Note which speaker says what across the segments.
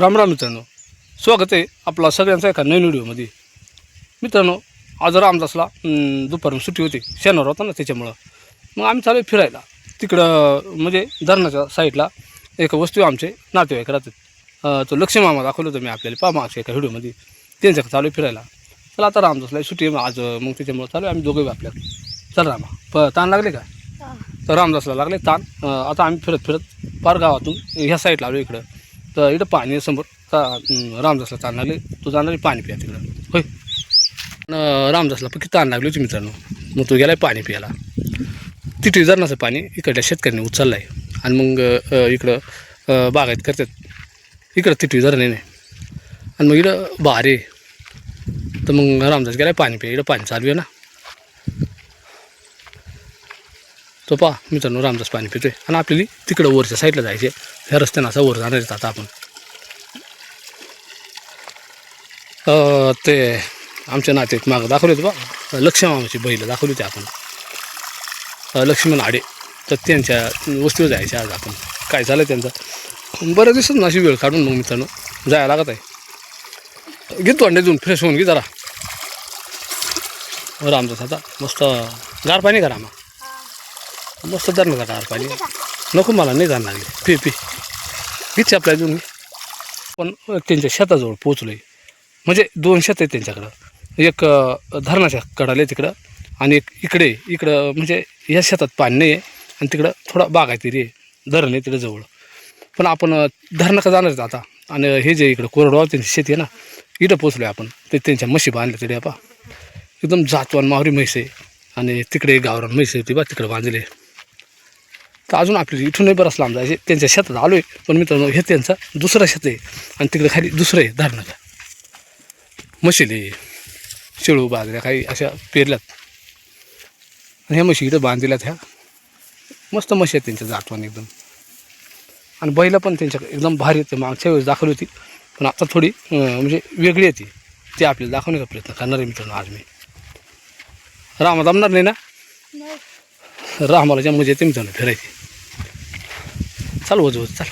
Speaker 1: रामराम मित्रांनो. स्वागत आहे आपला सगळ्यांचा एका नवीन व्हिडिओमध्ये. मित्रांनो आज रामदासला अं, दुपारून सुट्टी होती. शनिवार होता ना त्याच्यामुळं. मग आम्ही चालू आहे फिरायला. तिकडं म्हणजे धरणाच्या साईडला एक वस्तू आमचे नातेवाईक राहतात. तो लक्ष्मी मामा दाखवलं होतं मी आपल्याला. पा मागच्या एका व्हिडिओमध्ये. त्यांच्याकडे चालू आहे फिरायला. चला आता रामदासला सुट्टी आहे. आज मग त्याच्यामुळं चालू आहे आम्ही दोघे आपल्याकडे चल रामा. प ताण लागले का? तर रामदासला लागले ताण. आता आम्ही फिरत फिरत पार गावातून ह्या साईडला आलो इकडं. तर इकडं पाणी समोर. का रामदासला ताण लागले. तू जाणार पाणी प्या तिकडं. होय. रामदासला पक्की ताण लागली होती मित्रांनो. मग तो गेलाय पाणी प्यायला. तिथे धरणाचं पाणी. इकडल्या शेतकऱ्यांनी उचललं आहे आणि मग इकडं बागायत करतात. इकडं तिथे धरणे नाही. आणि मग इकडं भारी आहे. तर मग रामदास गेलाय पाणी प्या. इकडं पाणी चालू आहे ना. तो पहा मित्रांनो रामदास पाणी पितोय. आणि आपल्याला तिकडं वरच्या साईडला जायचे ह्या रस्त्यानं असं वर जाणार आता आपण. ते आमच्या नातेत मागं दाखवले होते बा. लक्ष्मी मामाची बैल दाखवली होती आपण. लक्ष्मण आडे तर त्यांच्या वस्तीवर जायचे आज आपण. काय झालं त्यांचं? बरं दिसत ना अशी वेळ काढून मग मित्रांनो. जायला लागत आहे. घेतो अंडे देऊन फ्रेश होऊन घे जरा. रामदास आता मस्त गार पाणी करा मग. मस्त धरणाचा टार पाणी नको मला नाही जाणं लागले पी पी. हीच आपल्या दोन पण त्यांच्या शेताजवळ पोचलो आहे म्हणजे दोन शेत आहेत त्यांच्याकडं. एक धरणाच्या धरणाच्या कडाले तिकडं आणि एक इकडे इकडं म्हणजे या शेतात पाणी नाही आहे आणि तिकडं थोडा बाग आहे तिथे. धरण आहे तिकडं जवळ. पण आपण धरणं का जाणार आहेत आता. आणि हे जे इकडं कोरडवा त्यांची शेती आहे ना इथं पोचलो आहे आपण. ते त्यांच्या म्हशी बांधल्या तिथे आपा. एकदम जातवान माहुरी म्हैस आहे. आणि तिकडे गावरान म्हैस आहे ती बा तिकडं बांधले तर अजून आपल्याला इथूनही बराच लांब जायचे त्यांच्या शेतात आलो आहे पण मित्रांनो हे त्यांचा दुसरा शेत आहे. आणि तिकडे खाली दुसरं आहे धरणाचं म्हशीले शेळू बाजऱ्या काही अशा पेरल्यात. आणि ह्या म्हशी इथं बांधलेल्यात ह्या. मस्त म्हशी आहेत त्यांच्या जातवान एकदम. आणि बैला पण त्यांच्याकडे एकदम भारी येते मागच्या वेळेस दाखवली होती. पण आता थोडी म्हणजे वेगळी येते ते. आपल्याला दाखवण्याचा प्रयत्न करणार आहे मित्रांनो आज मी. रामा जमणार नाही ना? रामाला म्हणजे येते मित्रांनो फिरायची. चाल वज वज चाल.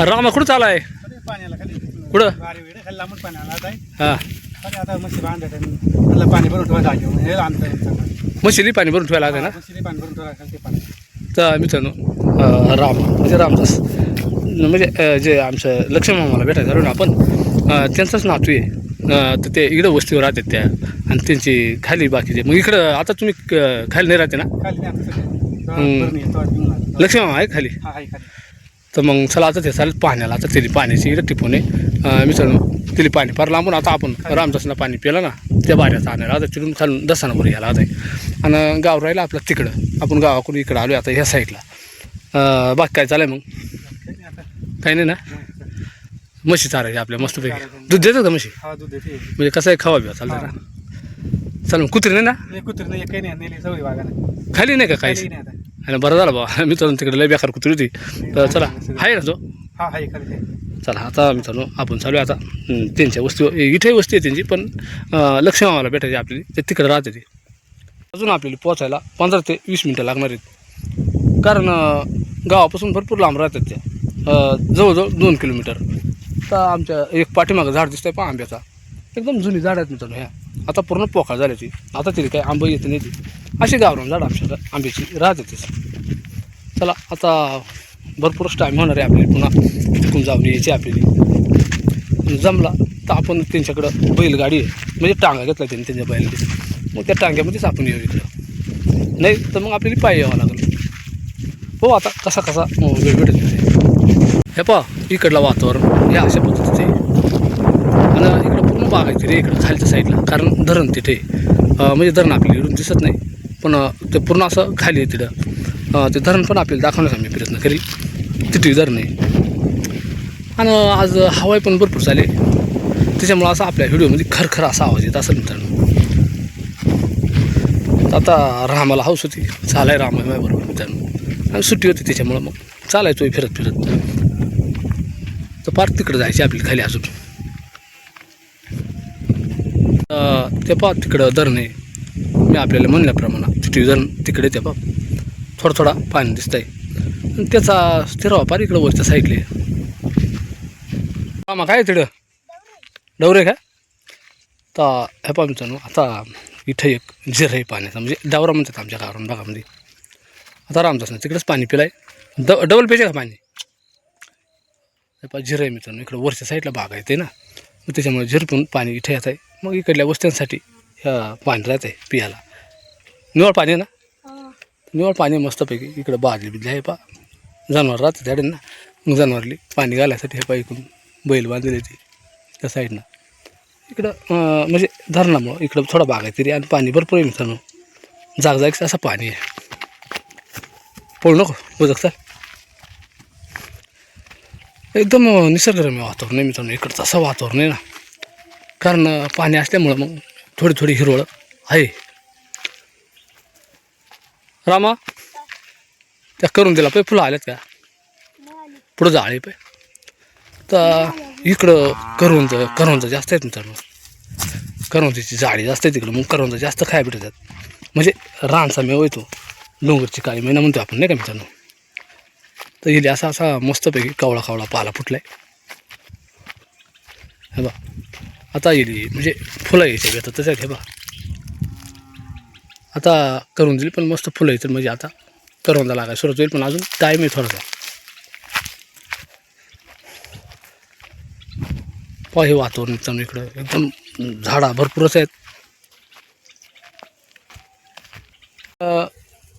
Speaker 1: अरे रामा कुठं चालाय
Speaker 2: पाण्याला खाली
Speaker 1: कुठं?
Speaker 2: बारी वेळ खाली लांबून पाण्याला
Speaker 1: हां.
Speaker 2: आता मच्छी बांधत त्याला पाणी भरून ठेवा जागे हे आणतं
Speaker 1: मशीली पाणी भरून ठेवायला लागेल ना?
Speaker 2: पाणी भरून ठेवा पाणी
Speaker 1: तर मित्रांनो अं, राम म्हणजे रामदास म्हणजे जे आमचं लक्ष्मण मामाला भेटायचं झालो ना आपण अं, त्यांचंच नातू आहे. तर ते इकडं वस्तीवर राहतात त्या आणि त्यांची खाली बाकीचे मग इकडं आता तुम्ही अं, खाली नाही राहते ना? लक्ष्मण मामा आहे खाली? तर मग चला आता ते चालेल पाण्याला आता त्याची पाण्याची इकडे टिपून आहे मित्रांनो तिला पाणी फार लांबून आता आपण रामदासला पाणी पिलं ना त्या बाऱ्याचं आणायला आता तिकडून खालून दसानावर यायला आता. आणि गाव राहिलं आपलं तिकडं. आपण गावाकडून इकडं आलो आता ह्या साईडला बाकी काय चालू आहे मग
Speaker 2: काही नाही
Speaker 1: ना? म्हशी चारायची आपल्या मस्तपैकी दूध देतात का म्हशी? म्हणजे कसं आहे खावा बिवा चालतं ना मग कुत्री नाही ना?
Speaker 2: एक कुत्री नाही काही नाही नेली सवय बागाने
Speaker 1: खाली नाही का काहीच
Speaker 2: काही नाही आता.
Speaker 1: आणि बरं झालं बा. मित्रांनो तिकडे लय बेकार कुत्री होती. तर चला आहे ना तो?
Speaker 2: हा आहे खाली आहे.
Speaker 1: चला आता मित्रांनो आपण चालू आहे आता. हं, त्यांच्या वस्ती इथे वस्ती आहे त्यांची पण अं, लक्ष्मी मामाला भेटायची आपली ते तिकडे राहते ते. अजून आपल्याला पोचायला पंधरा ते वीस मिनटं लागणार आहेत. कारण अं, गावापासून भरपूर लांब राहतात त्या अं, जवळजवळ दोन किलोमीटर. तर आमच्या एक पाठीमागं झाड दिसतंय पहा आंब्याचा. एकदम जुनी झाड आहेत मित्रांनो ह्या. आता पूर्ण पोकाळ झाली ती. आता तिथे काही आंबे येते नाही ती अशी गावरान झाड आमच्या आंब्याची राहते तीच चला आता भरपूरच टाईम होणार आहे आपल्याला पुन्हा तिकून जाऊन यायची आपल्याला. जमला तर आपण त्यांच्याकडं बैलगाडी आहे. म्हणजे टांगा घेतला त्यांनी त्यांच्या बैलगाडी मग त्या टांग्यामध्येच आपण येऊ इकडं नाही तर मग आपल्याला पाय यावं लागेल. हो आता कसा कसा वेळ भेटत हे पहा इकडला वातावरण. या अशा आहे आणि इकडं पूर्ण बाग आहे तिथे इकडं खालच्या साईडला कारण धरण तिथे म्हणजे धरण आपल्याला इकडून दिसत नाही. पण ते पूर्ण असं खाली आहे तिथं. ते धरण पण आपल्याला दाखवण्याचा मी प्रयत्न करेल. तिथे धरण आहे. आणि आज हवाई पण भरपूर झाले. त्याच्यामुळं असं आपल्या व्हिडिओमध्ये खरखर असा आवाज येत असेल मित्रांनो. आता रामाला हाऊस होती. चालाय राम आहे बरोबर मित्रांनो. आणि सुट्टी होती त्याच्यामुळं मग चालायचो फिरत फिरत तर पार तिकडं जायची आपली खाली अजून. ते पा तिकडं धरण आहे. मी आपल्याला म्हणल्याप्रमाणे तिथे धरण तिकडे ते पा थोडा थोडा पाणी दिसतंय. आहे त्याचा स्थिरावा पार इकडं वरच्या साईडले मामा काय तिकडं? डवरे का? तर हे पा मित्रांनो आता इथं एक झिर आहे पाण्याचा म्हणजे डावरा म्हणतात आमच्या गावावरून भागामध्ये. आता रामदास तिकडेच पाणी पिलाय. ड डबल पेजे का पाणी? हे पहा झिर आहे मित्रांनो इकडं वरच्या साईडला बाग आहे ते ना. मग त्याच्यामुळे झिरपून पाणी इथे येत आहे मग इकडल्या वस्त्यांसाठी ह्या पाणी राहत आहे पियाला निवळ पाणी आहे ना? निवळ पाणी मस्तपैकी. इकडं बाजली बिजली आहे पा जनावर राहते त्याडे ना. मग जनावरली पाणी घालायसाठी हे पा इकडून. बैल बांधलेली ती त्या साईडनं. इकडं म्हणजे धरणामुळं इकडं थोडा बाग आहे तरी आणि पाणी भरपूर आहे मित्रांनो. जागजागचं असं पाणी आहे. पळू नको उदक चाल. एकदम निसर्गरम्य वातावरण आहे मित्रांनो. इकडचं असं वातावरण आहे ना. कारण पाणी असल्यामुळं मग थोडी थोडी हिरवळ आहे. रामा त्या करून दिला पाय फुलं आल्यात का? पुढं जाळे पाय. तर इकडं करवंद करवंद जास्त आहेत मित्रांनो. करवंदीची जाळी जास्त आहे तिकडं मग करवंद जास्त खाय भेटतात. म्हणजे रानचा मेव येतो डोंगरची काळी महिना म्हणतो आपण नाही का मित्रांनो? तर इथे असा असा मस्तपैकी कावळा कावळा पाला फुटलाय. हे बा आता येईल म्हणजे फुलं यायचे आता तसं हे बा आता करून दिली पण मस्त फुलं येतील म्हणजे आता करवंदा लागाय सुरुवात होईल पण अजून टाईम आहे थोडासा. पहा हे वातावरण एकदम इकडं एकदम झाडा भरपूरच आहेत.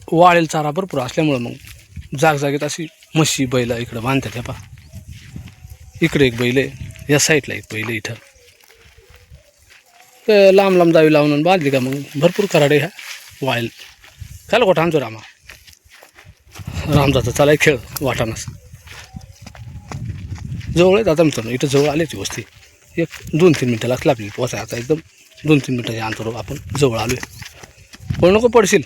Speaker 1: वाळेल चारा भरपूर असल्यामुळं मग जागजागेत अशी म्हशी बैल इकडं बांधतात हे पहा. इकडे एक बैल आहे या साईडला एक बैल इथं. लांब लांब जावी लावून आणि बांधली का मग? भरपूर कराडे ह्या वाईल खायला कोठा आणतो रामा. रामजाचा चालाय खेळ वाटानाच जवळ आहे आता मित्रांनो इथं जवळ आली ती वस्ती एक दोन तीन मिनटं लागतील आपली पोचाय आता एकदम. दोन तीन मिनटाच्या अंतर आपण जवळ आलो आहे कोण नको पडशील?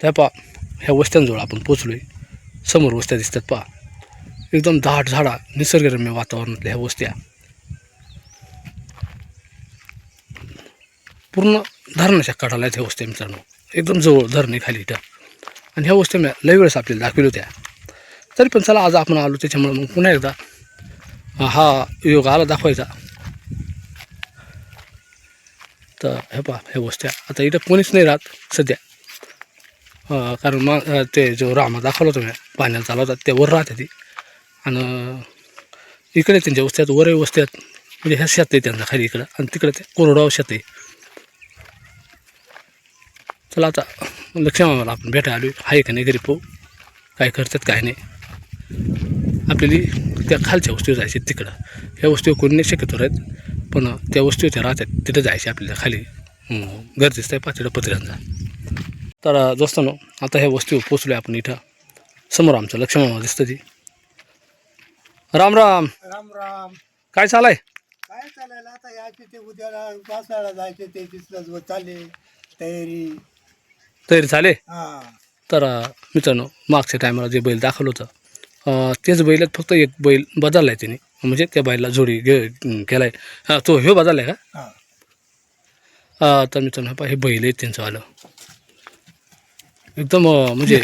Speaker 1: त्या पा ह्या वस्त्यांजवळ आपण पोचलो आहे समोर वस्त्या दिसतात पा. एकदम दाट झाडा निसर्गरम्य वातावरणातल्या ह्या वस्त्या. पूर्ण धरणाच्या काठाला आहेत ह्या वस्त्या मित्रांनो. एकदम जवळ धरणे खाली इथं. आणि ह्या वस्त्या मी लई वेळेस आपल्याला दाखवल्या होत्या. तरी पण चला आज आपण आलो त्याच्यामुळे मग पुन्हा एकदा हा योग आला दाखवायचा. तर हे पहा ह्या वस्त्या. आता इथं कोणीच नाही राहत सध्या. कारण मग ते जो रामा दाखवला होता मी पाण्याला चालू होता ते राहते ती. आणि इकडे त्यांच्या वस्त्यात वरही वस्त्यात म्हणजे ह्या शेत आहे त्यांचा खाली इकडं. आणि तिकडे ते कोरडाव शेत आहे. चला आता लक्ष्मी आपण भेटायला आलो आहे का नाही घरी पाहू? काय करतात काय नाही. आपल्याला त्या खालच्या वस्तू जायचे तिकडं. ह्या वस्तू कोणी नाही शक्यतो राहत पण त्या वस्तू त्या राहतात तिथं जायचे आपल्याला खाली. गरजेचं आहे पाचडं पत्र्यांचा तर दोस्तांनो आता ह्या वस्तूवर पोचलो आपण इथं. समोर आमचं लक्ष्मण दिसतं ती. राम राम.
Speaker 2: राम राम.
Speaker 1: काय चालाय
Speaker 2: काय चालायला आता यायचे ते उद्याला पावसाळ्याला जायचे ते तिथलं चालले. तयारी.
Speaker 1: तयारी झाले?
Speaker 2: हा.
Speaker 1: तर मित्रांनो मागच्या टायमाला जे बैल दाखवलं होतं अं, तेच बैलात फक्त एक बैल बदलला आहे त्याने म्हणजे त्या बैलाला जोडी घे केला आहे तो ह्यो बदलला आहे का?
Speaker 2: हा.
Speaker 1: अं, तर मित्रांनो हे पहा, हे बैल आहेत त्यांचं आलं. एकदम अं, म्हणजे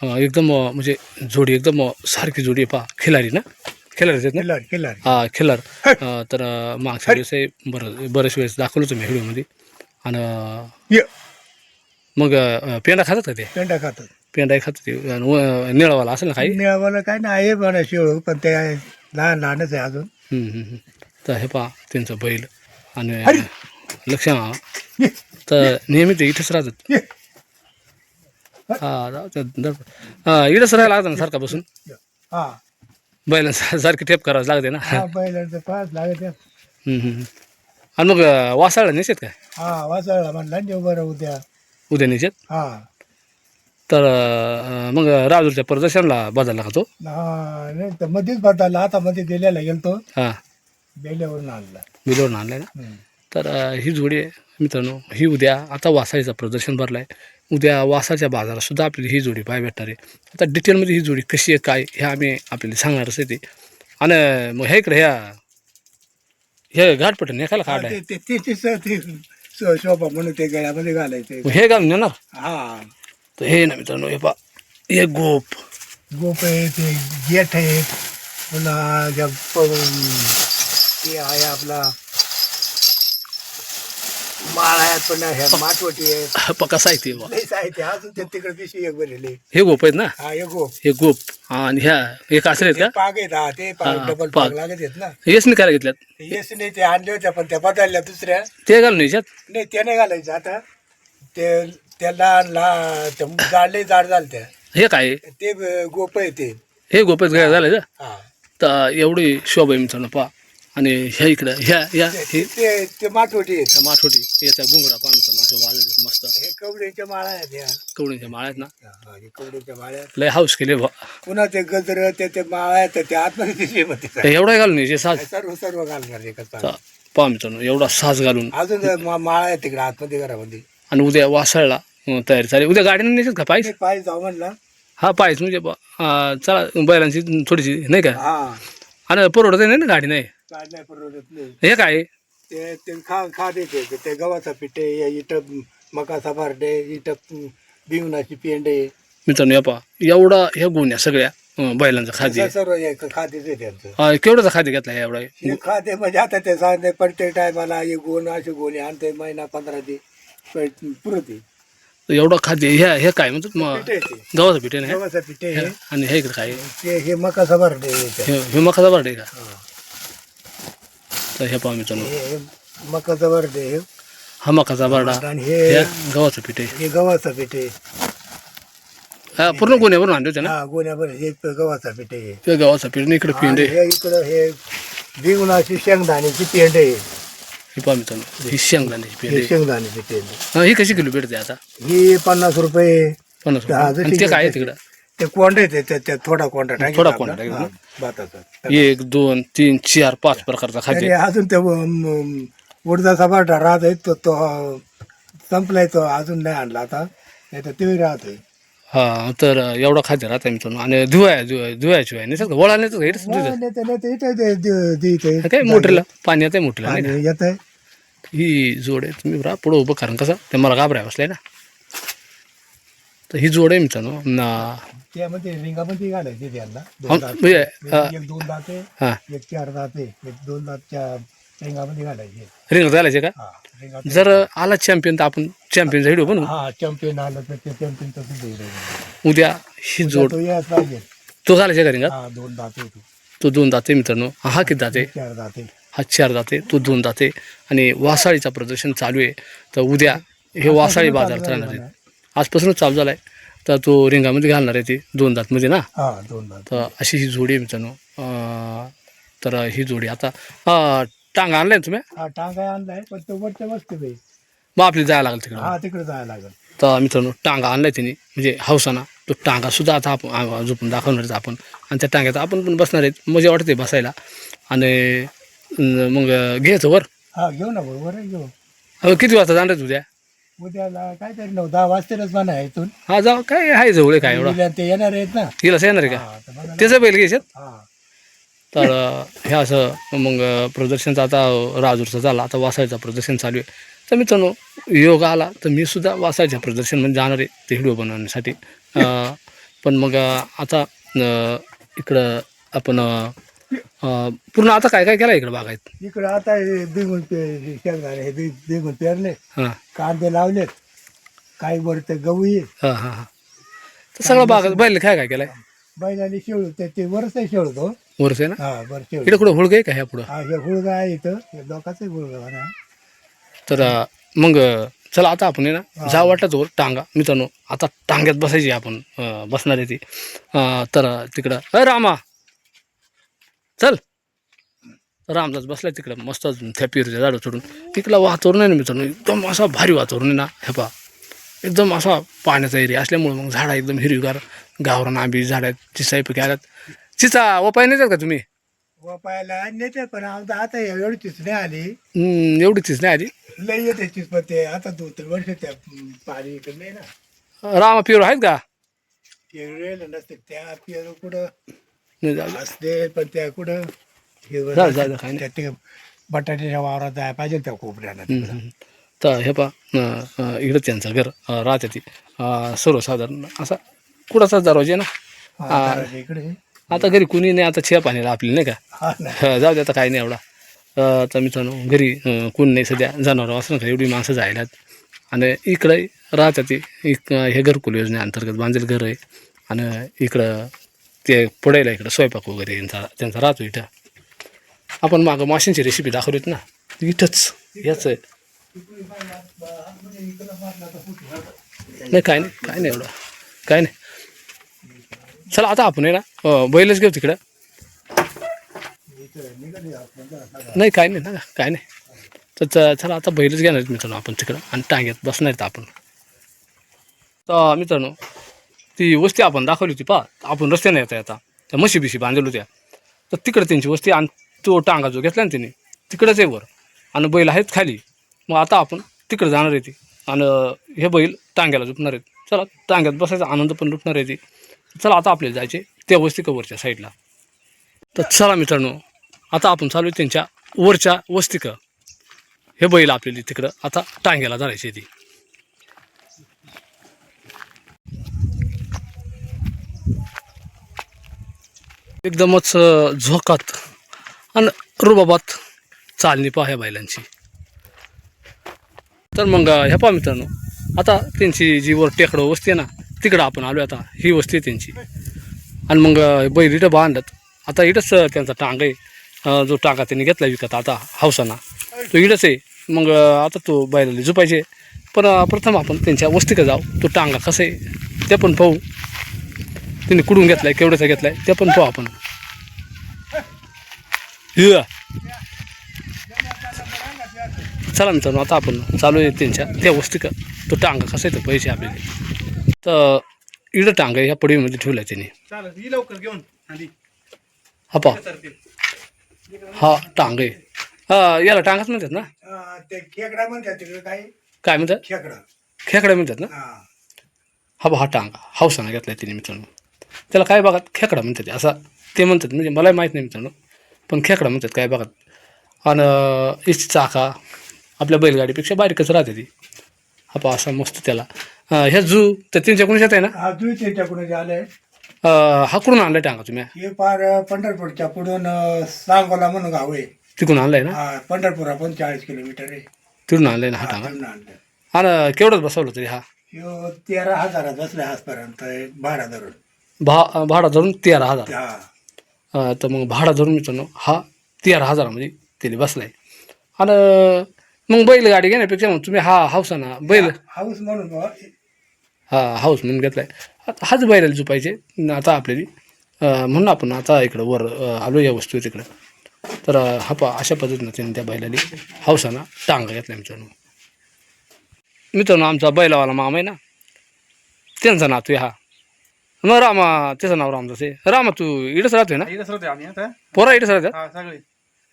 Speaker 1: अं, एकदम अं, म्हणजे जोडी एकदम अं, सारखी जोडी आहे पहा खिलारी ना? खिलारी आहेत ना? हा खिल्लार अं, तर अं, मागच्या वेळेस हे बरं बऱ्याच वेळेस दाखवलं होतं मी व्हिडिओमध्ये. आणि अं,
Speaker 2: ये.
Speaker 1: मग अं, पेंडा खातात का ते?
Speaker 2: पेंडा खातात.
Speaker 1: पेंडा खातात ते. आणि व- निळावाला असेल ना काही?
Speaker 2: मिळावलं काय नाही आहे म्हणा शिव पण ते आहे लहान लहानच आहे अजून.
Speaker 1: हम्म, हम्म, हम्म. तर हे पहा त्यांचं बैल. आणि
Speaker 2: ये,
Speaker 1: तर नेहमी ते इथंच राहतात.
Speaker 2: ये.
Speaker 1: हा दर- हा इथंच राहायला लागतं ना सारखा बसून.
Speaker 2: हा.
Speaker 1: बैलांचा सारखी टेप करावं लागते ना.
Speaker 2: हा बैलांचं पाच लागत आहे.
Speaker 1: हम्म, हम्म. आणि मग अं, वासाळला नेसेत काय?
Speaker 2: हा वाचायला म्हणला नेऊ बरं उद्या.
Speaker 1: उद्या
Speaker 2: हा.
Speaker 1: तर अं, मग राजूरच्या प्रदर्शनला बदलला का तो
Speaker 2: हा नाही तर मध्येच बदलला. आता मध्ये गेल्याला गेलतो.
Speaker 1: हां.
Speaker 2: बेल्यावरून आणला.
Speaker 1: बिलोवर आणलाय ना?
Speaker 2: हम्म.
Speaker 1: तर अ, ही जोडी आहे मित्रांनो. ही उद्या आता वासाळीचं प्रदर्शन भरलं आहे उद्या वासाच्या बाजारात सुद्धा आपल्याला ही जोडी पाहायला भेटणार आहे. आता डिटेलमध्ये ही जोडी कशी आहे काय हे आम्ही आपल्याला सांगणारच आहे ते. आणि मग ह्या इकडे ह्या हे घाटपटन एखाला
Speaker 2: हा,
Speaker 1: काढ आहे?
Speaker 2: ते- ते- ते- ते- ते शो- शोभा म्हणून ते गळ्यामध्ये घालायचे.
Speaker 1: हे घालून येणार
Speaker 2: हा.
Speaker 1: तर हे ना मित्रांनो हे पा हे गोप.
Speaker 2: गोप आहे ते गेट आहेत पुन्हा ज्या प- हे आहे आपला माळ आहे पुन्हा ह्या माठवटी आहे
Speaker 1: साहित्य आहे बुवा.
Speaker 2: लई साहित्य अजून ते तिकडे पिशवी एक भरलेली
Speaker 1: हे गोप आहेत ना?
Speaker 2: हा एक गो
Speaker 1: हे गोप. आणि ह्या हे कासरे आहेत का?
Speaker 2: पाग आहेत. हा ते पाग
Speaker 1: हा,
Speaker 2: डबल
Speaker 1: पाग.
Speaker 2: पाग लागत आहेत ना.
Speaker 1: हेच नाही करायला घेतल्यात?
Speaker 2: ते येस नाही ते आणले होत्या पण त्या बदलल्या दुसऱ्या.
Speaker 1: ते घालून याच्यात
Speaker 2: नाही ते नाही घालायचं. आता ते त्याला लहान ते जाडले जाड झालं त्या
Speaker 1: हे काय? आहे?
Speaker 2: ते गोप आहे ते.
Speaker 1: हे गोपच काय झालं का?
Speaker 2: हा.
Speaker 1: तर एवढी शोभा आहे मित्रांनो पहा. आणि ह्या इकडं ह्या या
Speaker 2: ते-
Speaker 1: हे
Speaker 2: ते ते माठवटी आहेत
Speaker 1: ह्या माठोटी याच्या गुंगडा मित्रांनो असं वाजत मस्त.
Speaker 2: हे कवड्याच्या माळा आहेत ह्या
Speaker 1: कवडीच्या माळ्या आहेत ना?
Speaker 2: हा, हे कवड्याच्या माळ्या आहेत.
Speaker 1: लय हाऊस केले बा
Speaker 2: पुन्हा ते गजर ते ते माळा आहेत ते आतमध्ये
Speaker 1: तर एवढा घालून याचे साज
Speaker 2: सर्व सर्व घालणार एका
Speaker 1: तर पहा मित्रांनो एवढा साज घालून.
Speaker 2: अजून ते मा- माळा आहे तिकडे आतमध्ये घरामध्ये.
Speaker 1: आणि उद्या वासाळला अं, तयारी झाली उद्या गाडीने न्यायच्यात का पायस?
Speaker 2: ते पाय जाऊ म्हणला.
Speaker 1: हा पायस म्हणजे ब- अं, चला बैलांची थोडीशी नाही का?
Speaker 2: हा.
Speaker 1: आणि परवडत नाही ना गाडी नाही?
Speaker 2: काय नाही परवडत नाही
Speaker 1: हे काय?
Speaker 2: ते ते खा खा देते ते- ते गव्हाचा पिठे इथं मकाचा भारडे इथं बिवनाची पेंडे
Speaker 1: मित्रांनो या पहा एवढा ह्या गुन्ह्या सगळ्या अं, बैलांचं खाद्य आहे.
Speaker 2: सर्व त्यांचं
Speaker 1: अं, केवढाचा खाद्य घेतला एवढा?
Speaker 2: हे खाते म्हणजे आता ते सांगते प्रत्येक टायमाला हे गोण असे गोणी आणते महिना पंधरा ते पुरते
Speaker 1: एवढं खाद्य ह्या हे काय
Speaker 2: पिठे ते.
Speaker 1: गव्हाचं पीठ आहे ना
Speaker 2: गव्हाचा पिठे
Speaker 1: आणि हे इकडे काय?
Speaker 2: ते हे मकाचा भारडे
Speaker 1: हे हे मखाचा बर्डे का? तर हे पहा मित्रांनो.
Speaker 2: हे मकाचा भारडे हे
Speaker 1: हा मखाचा बर्डा.
Speaker 2: आणि
Speaker 1: हे
Speaker 2: हे
Speaker 1: गव्हाचं पीठ आहे.
Speaker 2: हे गव्हाचा पिठे
Speaker 1: हा पूर्ण गुन्ह्यावरून आणले होते ना?
Speaker 2: हा गोण्यावर हे गव्हाचा पिठे हे
Speaker 1: ते गव्हाचं पीठ आणि इकडे पिंड
Speaker 2: आणि
Speaker 1: आहे.
Speaker 2: हे इकडं हे बिगुणाची शेंगदाण्याची पेंड आहे.
Speaker 1: हे पहा मित्रांनो ही शेंगदाण्याची पीठ
Speaker 2: हे
Speaker 1: आहे.
Speaker 2: शेंगदाण्याची पेंड
Speaker 1: हा, ही कशी किलो भेटते आता?
Speaker 2: ही पन्नास रुपये
Speaker 1: पन्नास रुपये.
Speaker 2: हा,
Speaker 1: आणि
Speaker 2: जशी
Speaker 1: ते काय आहे. तिकडं?
Speaker 2: ते कोंड आहे ते- थोडा कोंडा टाकायचा
Speaker 1: थोडा
Speaker 2: आपला.
Speaker 1: कोंडा टाकायचा.
Speaker 2: हा, भाताचा.
Speaker 1: एक दोन तीन चार पाच प्रकारचा खाद्य
Speaker 2: अजून ते म, उडदाचा बाटा राहत आहे तो तो संपलाय तो अजून नाही आणला आता. नाही तर ते राहतोय
Speaker 1: हा तर एवढा खाद्य राहतं मित्रांनो. आणि धुवाय धुवाय धुवायची आहे नाही वळा नाही तर इथंच धुतं.
Speaker 2: नाही तर- नाही तर इथं ते- ते- ते- इथं-
Speaker 1: काय मोटरीला? पाणी येते मोटरीला नाही का?
Speaker 2: आणि येत आहे
Speaker 1: ही जोड आहे तुम्ही बरा पुढं उभं कारण कसं? ते मला घाबराय बसलाय ना. तर ही जोड आहे मित्रांनो ना
Speaker 2: त्यामध्ये रिंगामध्ये घालायचे त्यांना दोन दात.
Speaker 1: म्हणजे हा
Speaker 2: एक दोन दाते
Speaker 1: हा.
Speaker 2: एक चार दाते. एक दोन दातच्या रिंगामध्ये घालायचे.
Speaker 1: रिंग झालायचे का?
Speaker 2: हा रिंगात
Speaker 1: जर आला चॅम्पियन तर आपण चॅम्पियनचा व्हिडिओ बनवू.
Speaker 2: हा चॅम्पियन आलं तर ते चॅम्पियन तसं देईल
Speaker 1: उद्या ही जोड
Speaker 2: तो याच पाहिजे.
Speaker 1: तो घालायचा का रिंगात?
Speaker 2: हा दोन दाते
Speaker 1: तो दोन दाते मित्रांनो. हा हा किती दाते?
Speaker 2: चार दाते.
Speaker 1: हा चार दाते तो दोन दाते. आणि वासाळीचा प्रदर्शन चालू आहे. तर उद्या हे वासाळी बाजारात राहणार आहे आजपासूनच चालू झाला आहे तर तो रिंगामध्ये घालणार आहे ते दोन दातमध्ये ना?
Speaker 2: हा दोन दाते.
Speaker 1: तर अशी ही जोडी आहे मित्रांनो. अं, तर ही जोडी. आता अं, टांगा आणलाय ना तुम्ही?
Speaker 2: हा टांगा आणलाय पण तो वरच्या वस्तू आहे.
Speaker 1: मग आपली जायला लागेल तिकडे.
Speaker 2: हा तिकडे जायला लागेल.
Speaker 1: तर मित्रांनो टांगा आणलाय त्यांनी म्हणजे हौसाना. तो टांगा सुद्धा आता आपण आ- झोपून दाखवणार आहेत आपण. आणि त्या टांग्यात आपण पण बसणार आहेत मजा वाटते बसायला. आणि अं, मग घ्यायचं वर.
Speaker 2: हा घेऊ ना बरोबर आहे घेऊ.
Speaker 1: किती वाजता जाणार आहेत उद्या?
Speaker 2: उद्याला काहीतरी नऊ दहा वाजताच म्हणा इथून.
Speaker 1: हा जाऊ काय आहे जवळ आहे काय एवढा?
Speaker 2: ते येणार आहेत ना.
Speaker 1: हिला येणार आहे का?
Speaker 2: हा तर ना.
Speaker 1: त्याचं बैल घ्यायच्यात
Speaker 2: हा.
Speaker 1: तर अं, हे असं मग प्रदर्शनचं आता राजूरचं झालं आता वासायचं प्रदर्शन चालू आहे. तर मित्रांनो योग आला तर मी सुद्धा वासायच्या प्रदर्शनमध्ये जाणार आहे ते व्हिडिओ बनवण्यासाठी. अं, पण मग अं, आता अं, इकडं आपण अं, पूर्ण आता काय काय केलं इकडं बागायत?
Speaker 2: इकडं आता हे बिगुन पे शेंगदाणे हे बी- बिगुन पेरले.
Speaker 1: हां.
Speaker 2: कांदे लावलेत. काही वर ते गहू
Speaker 1: हां हां हां. तर सगळं बागायत बैल काय काय केलं आहे
Speaker 2: बैलाने शेळू ते ते वरच शेळतो
Speaker 1: वरच आहे ना?
Speaker 2: हा शेळू.
Speaker 1: इकडं कुठं हुळगं आहे का ह्या पुढं?
Speaker 2: हा हे हुळगा आहे इथं. हे हुळगा म्हणा.
Speaker 1: तर अं, मग अं, चला आता आपण आहे ना जा वाटलं वर टांगा. मित्रांनो आता टांग्यात बसायची आपण अं, बसणार आहे ती. अं, तर अं, तिकडं अ रामा! चल. रामदास बसलाय तिकडं मस्त त्या पिरूच्या झाडं चढून. तिकडलं वातावरण आहे ना मित्रांनो एकदम असा भारी वातावरण आहे ना हे एकदम असा पाण्याचा एरिया असल्यामुळं मग झाडं एकदम हिरवीगार गावरान आंबी झाड आहेत चिसाईपैकी आल्यात. चिचा वपाय नाही का तुम्ही?
Speaker 2: वापायला नेते पण आता आता एवढी चिच नाही आली.
Speaker 1: हम्म, एवढी चीज नाही आधी
Speaker 2: लई येते चिच पण ते आता दोन तीन वर्ष त्या पाणी इकडे नाही ना.
Speaker 1: रामा पिरू आहेत का?
Speaker 2: पेरलेलं नसते त्या पेरू कुठं
Speaker 1: नाही.
Speaker 2: असते पण त्या कुठं?
Speaker 1: काही नाही.
Speaker 2: ते बटाट्याच्या वावरात जायला पाहिजे त्या कोपऱ्याला
Speaker 1: हम्म, हम्म. तर हे पा इकडं त्यांचं घर अं, राहते ती. अं, सर्वसाधारण असा कुडाचा दरवाजा आहे ना?
Speaker 2: हा, दाराच्या इकडे
Speaker 1: आता घरी कुणी नाही आता छिया पाण्याला आपली नाही का?
Speaker 2: हा ना
Speaker 1: हा, जाऊ दे आता काही नाही एवढा. अं, आता मित्रांनो घरी अं, कोण नाही सध्या जनावर असं का एवढी माणसं जायलात आणि इकडे राहतात ते इक हे घरकुल योजनेअंतर्गत बांधेल घर आहे. आणि इकडं ते पुढेला इकडं स्वयंपाक वगैरे यांचा त्यांचा राहतो इथं. आपण मागं माशांची रेसिपी दाखवलीत ना इथंच याच आहे. नाही काय नाही काय नाही एवढं काय नाही. चला आता आपण आहे ना बैलच घेऊ तिकडं. नाही काय नाही ना काय नाही. तर चला आता बैलच घेणार मित्रांनो आपण तिकडं आणि टांग्यात बसणार आपण. तर मित्रांनो ती वस्ती आपण दाखवली होती पा आपण रस्त्याने येता येता. त्या म्हशी बिशी बांधलेल्या होत्या. तर तिकडे त्यांची वस्ती आणि तो टांगा जो घेतला ना त्यांनी तिकडंच आहे वर. आणि बैल आहेत खाली. मग आता आपण तिकडे जाणार आहे ती. आणि हे बैल टांग्याला झुपणार आहेत. चला टांग्यात बसायचा आनंद पण लुटणार आहे ती. चला आता आपल्याला जायचे त्या वस्ती कवरच्या साईडला. तर चला मित्रांनो आता आपण चालू आहे त्यांच्या वरच्या वस्तिक हे बैल आपल्याला तिकडं आता टांग्याला जायची ती. एकदमच झोकात आणि रुबाबात चालणी पहा ह्या बैलांची. तर मग ह्या पहा मित्रांनो आता त्यांची जी वर टेकडं वस्ती आहे ना तिकडं आपण आलो आता. ही वस्ती आहे त्यांची. आणि मग बैल इथं बांधत आता इथंच त्यांचा टांग आहे. जो टांगा त्यांनी घेतला विकत आता हौसाना. तो इथंच आहे. मग आता तो बैलाला झुपायचे. पण प्रथम आपण त्यांच्या वस्तीकडे जाऊ. तो टांगा कसं आहे ते पण पाहू. त्यांनी कुडून घेतलाय केवढ्याचा घेतलाय ते पण पाहू आपण. या. चला मित्रांनो आता आपण चालू आहे त्यांच्या त्या वस्ती का तो टांगा कसा आहे तो पैसे आपल्याला. तर इडं टांगा ह्या पडीमध्ये ठेवला त्यांनी.
Speaker 3: ही लवकर घेऊन
Speaker 1: हा पा हा टांग आहे. हा याला टांगाच म्हणतात ना?
Speaker 2: खेकडा म्हणतात तिकडे काय
Speaker 1: काय म्हणतात?
Speaker 2: खेकडा.
Speaker 1: खेकडा म्हणतात ना?
Speaker 2: हा.
Speaker 1: हा बा हा टांगा. हौसाना घेतलाय तिने मित्रांनो. त्याला काय बघत खेकडा म्हणतात असा ते म्हणतात म्हणजे मलाही माहीत नाही मित्रांनो पण खेकडा म्हणतात काय बघत आणि इस चाका आपल्या बैलगाडीपेक्षा बारीकच राहते ती. हा पा असा मस्त त्याला. ह्या जू तर त्यांच्याकडून येत आहे ना?
Speaker 2: हा त्यांच्याकडून आले
Speaker 1: अं, हा कुठून आणलाय टांगा तुम्ही?
Speaker 2: हे पार पंढरपूरच्या पुढून अं, सांगोला म्हणून गाव आहे.
Speaker 1: तिकडून आणलाय ना?
Speaker 2: हा पंढरपूर आपण चाळीस किलोमीटर आहे.
Speaker 1: तिकडून आणलाय ना हा
Speaker 2: हा,
Speaker 1: टांगा?
Speaker 2: तिथून आणलं
Speaker 1: आणि केवढंच बसवलं तरी हा?
Speaker 2: ह्यो तेरा हजारात बसला आजपर्यंत भाडा धरून.
Speaker 1: भा भाडा धरून तेरा हजार.
Speaker 2: हा.
Speaker 1: अं, तर मग भाडा धरून मित्रांनो हा तेरा हजारामध्ये त्याला बसलाय. आणि मग बैलगाडी घेण्यापेक्षा मग तुम्ही हा हाऊसाना बैल
Speaker 2: हाऊस म्हणून बुवा,
Speaker 1: हा हाऊस म्हणून घेतलाय. आता हाच बैलाला झुपायचे. आता आपल्याला अं, म्हणून आपण आता इकडं वर अं, आलो या वस्तू तिकडं. तर अं, हा पा अशा पद्धतीनं त्याने त्या बैलाला हाऊसाना टांगा घेतला मित्रांनो. मित्रांनो आमचा बैलावाला मामा आहे ना? त्यांचा नातू आहे हा. मग रामा त्याचं नाव रामदास आहे. रामा तू इडंच राहतोय ना?
Speaker 3: इथंच होते आम्ही आता.
Speaker 1: पोरा इडंच राहतात?
Speaker 3: हा सगळे.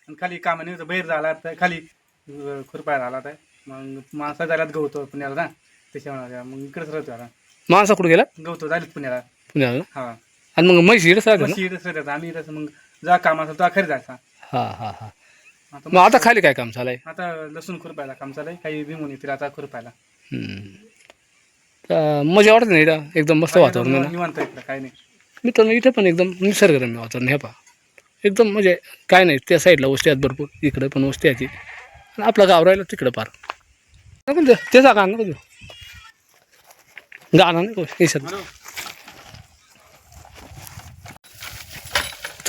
Speaker 3: आणि खाली कामाने होतं बाहेर झाला खाली आला तर मग माणसा झाल्यात गवतो पुण्याला ना त्याच्यामुळे मग इकडेच राहतो आता.
Speaker 1: माणसा कुठं गेला
Speaker 3: गवतो झालेत पुण्याला.
Speaker 1: पुण्याला?
Speaker 3: हा.
Speaker 1: आणि मग म्हैशी इडंच राहते ना?
Speaker 3: मग इथंच राहतात आम्ही इथंच. मग जा काम असेल तर खरी जायचा.
Speaker 1: हा हा हा.
Speaker 3: आता
Speaker 1: मग आता खाली काय काम चालय
Speaker 3: आता लसूण खुरपायला काम चालय काही भीमून येतील आता खुरपायला.
Speaker 1: मजा वाटत नाही इथं एकदम मस्त वातावरण आहे ना.
Speaker 3: निवांत इकडं काही नाही.
Speaker 1: मित्रांनो इथं पण एकदम निसर्गरम्य वातावरण हे पहा. एकदम म्हणजे काय नाही त्या साईडला वस्ती आहेत भरपूर इकडे पण वस्ती आहे ती. आणि आपलं गाव राहिलं तिकडं पार. नको ते जागा नको देऊ गाणं नको याच्यात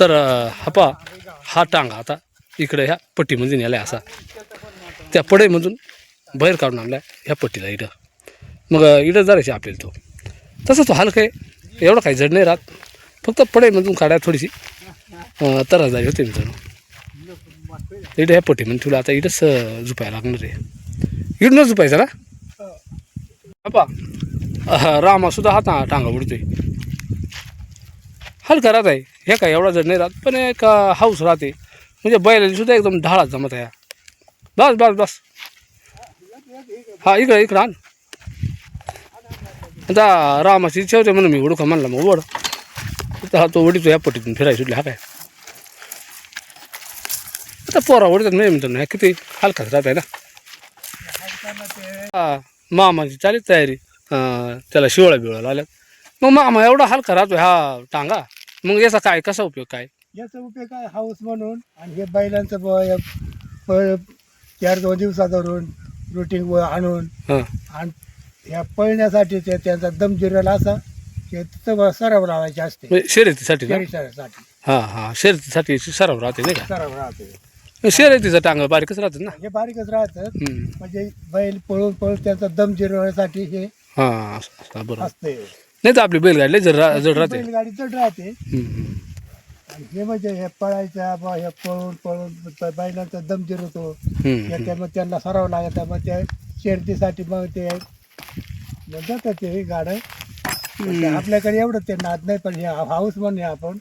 Speaker 1: तर अं, हा हा टांगा आता इकडे ह्या पट्टीमध्ये नेला असा. त्या पडेमधून बाहेर काढून आणला ह्या पट्टीला इथं. मग इडं इथं आपल्याला तो. तसं तो हलकं आहे. एवढं काही जड नाही राहत. फक्त पडेमधून काढा थोडीशी. अं, त्रासदायक होते मित्रांनो. इथं ह्या पट्टीमध्ये ठेवलं. आता इडंच झुपायला लागणार आहे. इथूनच झुपायचं ना? बापा. रामा सुद्धा हा टा टांगा उडतोय. हलका राहत आहे. हे काय एवढा जड नाही राहत पण एक हाऊस राहते. म्हणजे बैलाची सुद्धा एकदम ढाळा जमत आहे. बस बस बस. हा इकडं इकडं आण. आता इच्छा होते म्हणून मी उडका म्हणला मग ओढ. आता हा तो ओढीतो या पट्टीतून फिरायला सुटले हा काय? आता पोरा ओढतात नाही म्हणतो ना किती हलकाच राहत आहे ना. मामाची चालेल तयारी त्याला शिवळा बिवळा आल्यात मग मामा एवढा हलका राहतो हा टांगा. मग याचा काय कसा उपयोग काय?
Speaker 2: याचा उपयोग काय हाऊस म्हणून आणि हे बैलांचं चार दोन दिवसात धरून रुटीन आणून
Speaker 1: हां.
Speaker 2: आणि ह्या पळण्यासाठी ते त्यांचा दम जिरला असा ते तिथं सराव लावायचे असते.
Speaker 1: म्हणजे शर्यतीसाठी ना
Speaker 2: शरीरासाठी
Speaker 1: हां हां. शर्यतीसाठी सराव राहते नाही का?
Speaker 2: सराव राहते.
Speaker 1: मग शर्यतीचं टांग बारीकच राहते ना?
Speaker 2: हे बारीकच राहतात
Speaker 1: हम्म.
Speaker 2: म्हणजे बैल पळून पळून त्यांचा दम जिरवण्यासाठी हे
Speaker 1: हां असं- असं, बरोबर.
Speaker 2: असते.
Speaker 1: नाही तर आपली बैलगाडी लय जड रा- जड राहते.
Speaker 2: बैलगाडी जड राहते.
Speaker 1: हम्म, हम्म.
Speaker 2: आणि हे म्हणजे हे पळायचा बा हे पळून पळून ब- बैलांचा दम जिरवतो.
Speaker 1: हम्म,
Speaker 2: त्या-
Speaker 1: हम्म.
Speaker 2: त्यामुळे त्यांना सराव लागत मग त्या शर्यतीसाठी मग ते मग जातात ते गाडं म्हणजे आपल्याकडे एवढं ते नाद नाही पण हे हाऊस म्हणणे आपण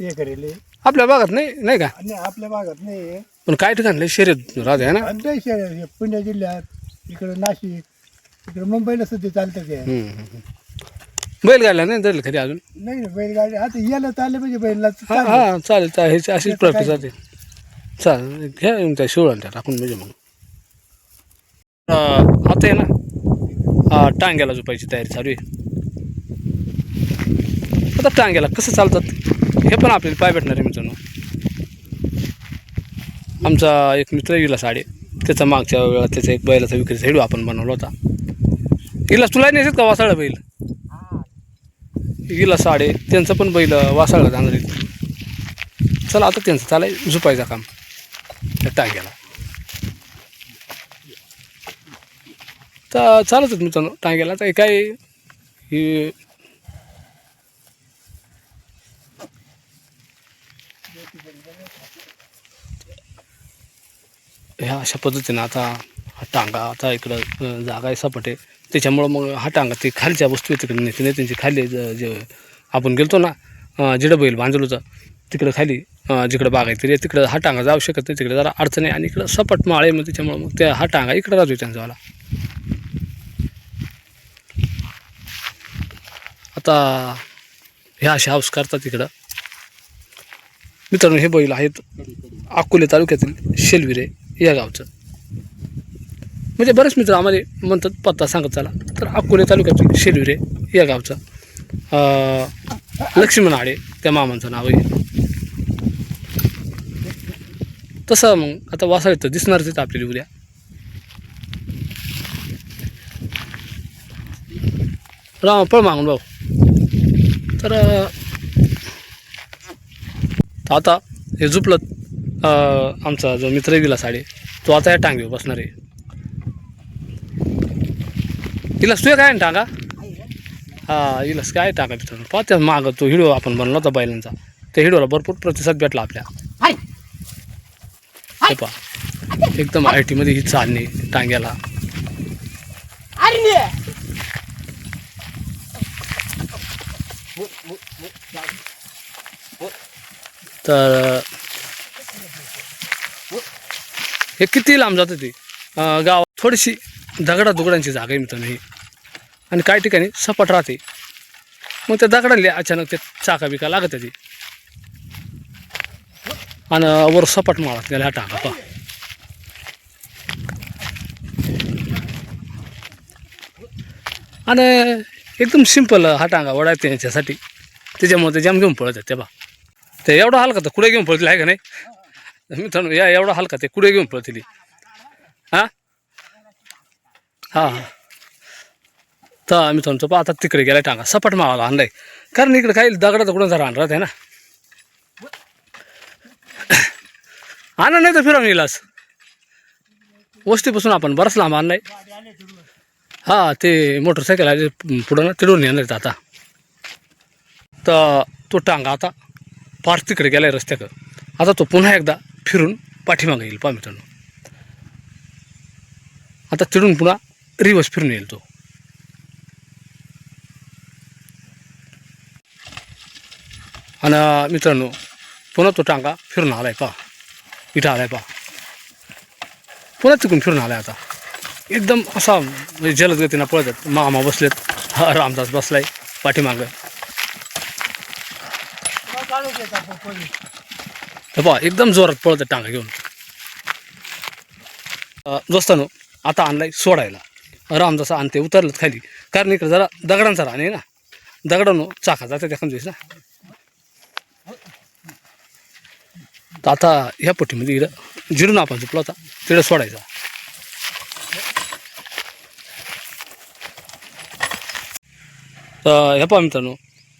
Speaker 2: हे करेल.
Speaker 1: आपल्या भागात नाही नाही का?
Speaker 2: आणि आपल्या भागात नाही
Speaker 1: पण काही ठिकाणी लय शर्यत राहते है ना?
Speaker 2: आणि शहर हे पुणे जिल्ह्यात इकडे नाशिक इकडे मुंबईला सुद्धा चालतं ते.
Speaker 1: हम्म. बैलगाडीला नाही धरलं खरी अजून?
Speaker 2: नाही ना बैलगाडी आता याला चालले म्हणजे बैलला
Speaker 1: हा
Speaker 2: चालतं.
Speaker 1: हा चालेल. चालेल ह्याची अशीच
Speaker 2: त्याचं
Speaker 1: प्रॅक्टिस
Speaker 2: काय?
Speaker 1: राहते चालेल घ्या येऊन त्या टाकून म्हणजे मग. अं, आता आहे ना टांग्याला झोपायची तयारी चालू आहे. आता टांग्याला कसं चालतात हे पण आपल्याला पाय भेटणार आहे मित्रांनो. आमचा एक मित्र गेला साडे त्याचा मागच्या वेळा त्याचा एक बैलाचा विक्रीचा व्हिडिओ आपण बनवला होता. इला तुला नाही का वासाळा बैल? गेला साडे त्यांचं पण बैल वासाळला जाणार चला आता त्यांचं चालाय झुपायचं काम. त्या टांग्याला. तर चालत होत मित्रांनो टांग्याला. तर काय हे ह्या अशा पद्धतीनं आता हा टांगा आता इकडं जागा आहे सपाटे. आहे त्याच्यामुळं मग हा टांगा ते खालच्या वस्तू आहे तिकडे. नेते त्यांची खाली जे आपण गेलतो ना जिडं बैल बांजलूचा होतं तिकडं खाली जिकडं बाग आहे तिकडं हा टांगा जाऊ शकत नाही. तिकडे जरा अडचण आहे आणि इकडं सपाट माळ आहे मग त्याच्यामुळं मग त्या हा टांगा इकडं राहतो त्यांचावाला आता ह्या अशा हाऊस करतात इकडं. मित्रांनो हे बैल आहेत अकोले तालुक्यातील शेलविरे या गावचं. म्हणजे बरेच मित्र आम्हाला म्हणतात पत्ता सांगत चला. तर अकोले तालुक्यातील शेलविरे या गावचं. लक्ष्मण आडे त्या मामांचं नाव आहे. तसं मग आता वासाळी तर दिसणारच आहेत आपल्याला उद्या. राम पळ मागून भाऊ तर आता हे झुपलं अं, आमचा जो मित्र गेला साडे तो आता या टांगीवर बसणार आहे. इलास तुझ्या काय टांगा? हा इलास काय टांगा मित्रांनो पाहते मागं तो हिडो आपण बनवला होता बैलांचा. त्या हिडोला भरपूर प्रतिसाद भेटला आपल्या. हे एकदम आय टीमध्ये ही चालणी टांग्याला. तर हे किती लांब जातं ते? गाव गावात थोडीशी दगडा दुगडांची जागा आहे मित्रांनो ही. आणि काही ठिकाणी सपाट राहते. मग त्या दगडाला अचानक ते चाका बिका लागत ती आणि वर सपाट माळात गेला हा टाका पा आणि एकदम सिंपल हा टांगा वडायचा याच्यासाठी. त्याच्यामुळे ते जाम घेऊन पळत ते बा ते एवढा हलका तर कुठे घेऊन पळतील आहे का नाही? मित्रांनो या एवढा हलका ते कुठे घेऊन पळतील हां? हां? तर मित्रांनो पहा आता तिकडे गेलाय टांगा. सपाट मावाला आणलाय. कारण इकडे काही दगडाचा जरा राहणार राहते ना? आणा नाही तर फिरवून येईलास वस्तीपासून आपण बरंच लांब आणलाय. हां ते मोटरसायकल आहे पुढं ना तिडून येणार आता. तर तो टांगा आता. पार तिकडे गेलाय रस्त्याकडं. आता तो पुन्हा एकदा फिरून पाठीमागे येईल पहा मित्रांनो. आता तिडून पुन्हा रिवर्स फिरून येईल तो. आणि मित्रांनो पुन्हा तो टांगा फिरून आलाय पहा. इथं आलाय पहा. पुन्हा तिकडून फिरून आलाय आता. एकदम असा म्हणजे जलद गतीनं पळतात मामा बसलेत. हा रामदास बसलाय पाठीमागं. हे एकदम जोरात पळत टांग घेऊन. दोस्तानो आता आणलाय सोडायला. राम जसा आणते उतरलं खाली. कारण इकडे जरा दगडांचा रान ना. दगडांनो चाखा जाते त्या दिस ना. तर आता ह्या पोटीमध्ये इकडं जिरून आपण झुपला होता. तिकडे सोडायचा. तर हे पहा मित्रांनो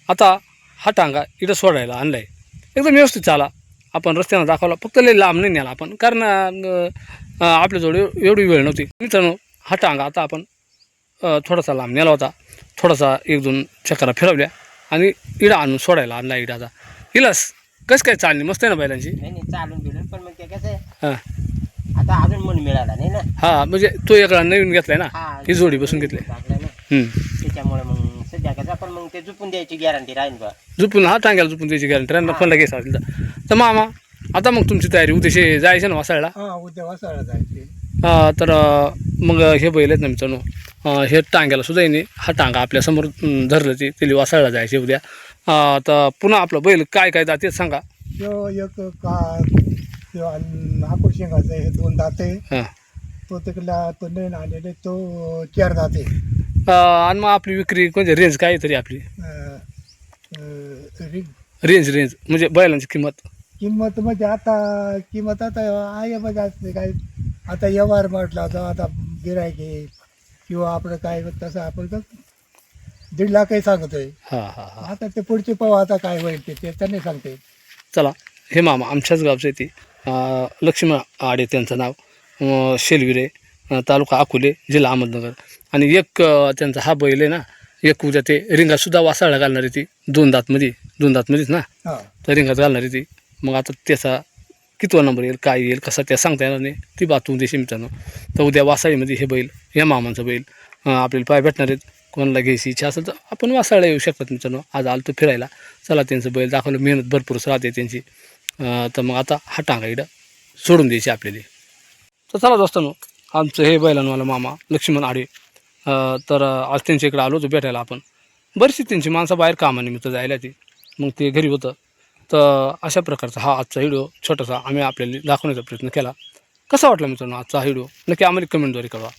Speaker 1: आता हा टांगा इथं सोडायला आणला आहे एकदम व्यवस्थित चाला आपण रस्त्यानं दाखवला. फक्त लई लांब नाही न्याला आपण. कारण आपल्याजवळ एव- एवढी वेळ नव्हती. मित्रांनो हा टांगा आता आपण थोडासा लांब नेला होता. थोडासा एक दोन चक्रा फिरवल्या आणि इडा आणून सोडायला आणला इडा आता. इलास कसं काय चालली? मस्त आहे ना बैलांची?
Speaker 4: चालून बिलून पण मग कसं
Speaker 1: हां.
Speaker 4: आता अजून मन मिळाला नाही ना.
Speaker 1: हां म्हणजे तो एकडा नवीन घेतलाय ना?
Speaker 4: हा
Speaker 1: जोडी बसून घेतली.
Speaker 4: त्याच्यामुळे मग पण मग ते झुपून द्यायची गॅरंटी राहील बा.
Speaker 1: झुपून हा टांग्याला झुपून द्यायची गॅरंटी राहिला फोनला घ्यायचा असेल तर. तर मामा आता मग तुमची तयारी उद्याशी जायचं ना वासाळला
Speaker 2: हा उद्या वासाळा जायचे
Speaker 1: अं, तर अं, मग हे बैल आहेत ना मित्रांनो अं, हे टांग्याला सुद्धा येणे हा टांगा आपल्यासमोर अं, धरलं ते त्याला वासाळला जायचे उद्या. अं, तर पुन्हा आपलं बैल काय काय जाते सांगा.
Speaker 2: तो एक का तो नागपूर शेंगाचा हे दोन दाते
Speaker 1: हां.
Speaker 2: तो तिकडला तो नवीन आलेले तो चार दाते
Speaker 1: आणि मग आपली विक्री कोणती? रेंज काय तरी आपली? रेंज. रेंज म्हणजे बैलांची किंमत.
Speaker 2: किंमत म्हणजे आता किंमत आता आहे म्हणजे असते काय. आता व्यवहार म्हटला तर आता गिरायक आहे. किंवा आपलं काय तसं आपण तर दीड लाखही सांगतोय.
Speaker 1: हां हां हां.
Speaker 2: आता ते पुढचे पाहू आता काय होईल ते ते तर नाही सांगते.
Speaker 1: चला हे मामा आमच्याच गावचं आहे ते. अं, लक्ष्मण आडे त्यांचं नाव. शेलविरे तालुका अकोले जिल्हा अहमदनगर. आणि एक त्यांचा हा बैल आहे ना एक उद्या ते रिंगातसुद्धा वासाळा घालणारी ती. दोन दातमध्ये दोन दातमध्येच ना. तर रिंगात घालणारी ती. मग आता त्याचा कितवा नंबर येईल काय येईल कसा त्या सांगता येणार नाही. ती बात उद्या मित्रांनो. तर उद्या वासाळीमध्ये हे बैल या मामांचा बैल आपल्याला पाय भेटणार आहेत. कोणाला घ्यायची इच्छा असेल तर आपण वासाळा येऊ शकतात मित्रांनो. आज आलो तर फिरायला. चला त्यांचं बैल दाखवलं. मेहनत भरपूरच राहते त्यांची. तर मग आता हा टांगा इकडं सोडून द्यायची आपल्याला. तर चला दोस्तांनो आमचं हे बैलांवाला मामा लक्ष्मण आडे तर आज त्यांच्या इकडे आलो होतो भेटायला आपण. बरीचशी त्यांची माणसं बाहेर कामानिमित्त जायला ती. मग ते घरी होतं. तर अशा प्रकारचा हा आजचा व्हिडिओ छोटासा आम्ही आपल्याला दाखवण्याचा प्रयत्न केला. कसा वाटला मित्रांनो आजचा हा व्हिडिओ? नक्की आम्हाला कमेंटद्वारे कळवा.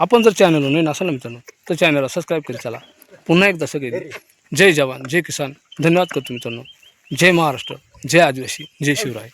Speaker 1: आपण जर चॅनलवर नाही नसाल ना मित्रांनो तर चॅनलला सबस्क्राईब करीत चला. पुन्हा एकदा सगळे जय जवान जय किसान. धन्यवाद करतो मित्रांनो. जय महाराष्ट्र जय आदिवासी जय शिवराय.